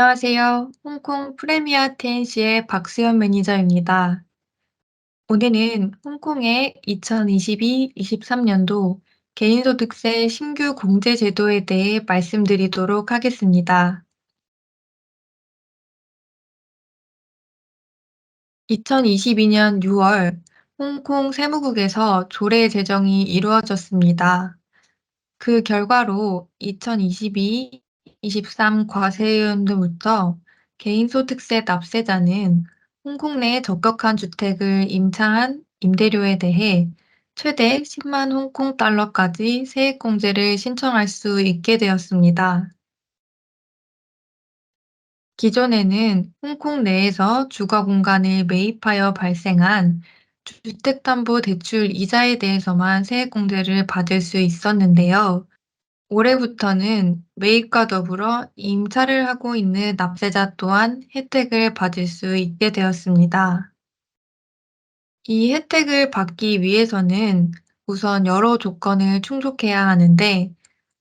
안녕하세요. 홍콩 프레미어 TNC의 박수현 매니저입니다. 오늘은 홍콩의 2022-23년도 개인소득세 신규 공제 제도에 대해 말씀드리도록 하겠습니다. 2022년 6월 홍콩 세무국에서 조례 제정이 이루어졌습니다. 그 결과로 2022, 23 과세연도부터 개인소득세 납세자는 홍콩 내 적격한 주택을 임차한 임대료에 대해 최대 10만 홍콩 달러까지 세액공제를 신청할 수 있게 되었습니다. 기존에는 홍콩 내에서 주거 공간을 매입하여 발생한 주택담보대출 이자에 대해서만 세액공제를 받을 수 있었는데요. 올해부터는 매입과 더불어 임차를 하고 있는 납세자 또한 혜택을 받을 수 있게 되었습니다. 이 혜택을 받기 위해서는 우선 여러 조건을 충족해야 하는데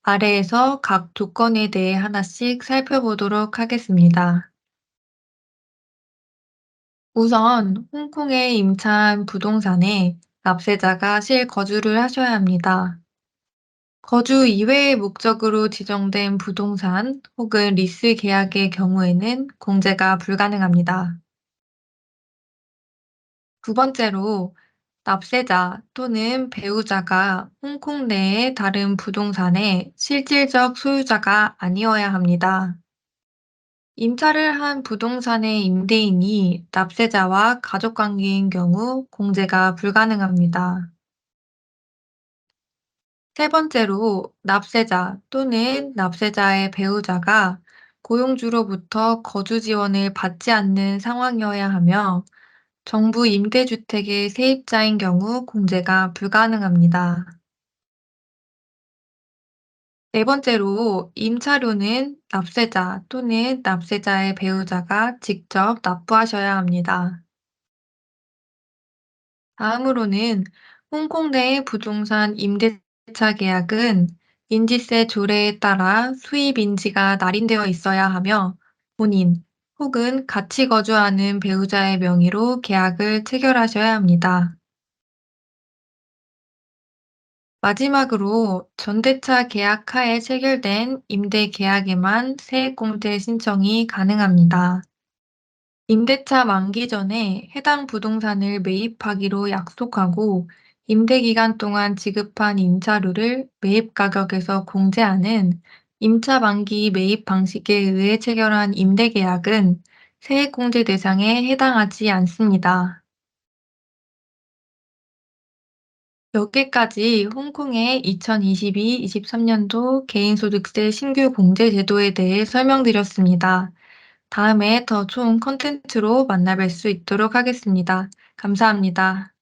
아래에서 각 조건에 대해 하나씩 살펴보도록 하겠습니다. 우선 홍콩에 임차한 부동산에 납세자가 실거주를 하셔야 합니다. 거주 이외의 목적으로 지정된 부동산 혹은 리스 계약의 경우에는 공제가 불가능합니다. 두 번째로 납세자 또는 배우자가 홍콩 내의 다른 부동산의 실질적 소유자가 아니어야 합니다. 임차를 한 부동산의 임대인이 납세자와 가족 관계인 경우 공제가 불가능합니다. 세 번째로 납세자 또는 납세자의 배우자가 고용주로부터 거주 지원을 받지 않는 상황이어야 하며 정부 임대주택의 세입자인 경우 공제가 불가능합니다. 네 번째로 임차료는 납세자 또는 납세자의 배우자가 직접 납부하셔야 합니다. 다음으로는 홍콩 내 부동산 임대 차 계약은 인지세 조례에 따라 수입 인지가 날인되어 있어야 하며 본인 혹은 같이 거주하는 배우자의 명의로 계약을 체결하셔야 합니다. 마지막으로 전대차 계약 하에 체결된 임대 계약에만 세액공제 신청이 가능합니다. 임대차 만기 전에 해당 부동산을 매입하기로 약속하고 임대 기간 동안 지급한 임차료를 매입 가격에서 공제하는 임차 만기 매입 방식에 의해 체결한 임대 계약은 세액 공제 대상에 해당하지 않습니다. 여기까지 홍콩의 2022-23년도 개인소득세 신규 공제 제도에 대해 설명드렸습니다. 다음에 더 좋은 컨텐츠로 만나 뵐 수 있도록 하겠습니다. 감사합니다.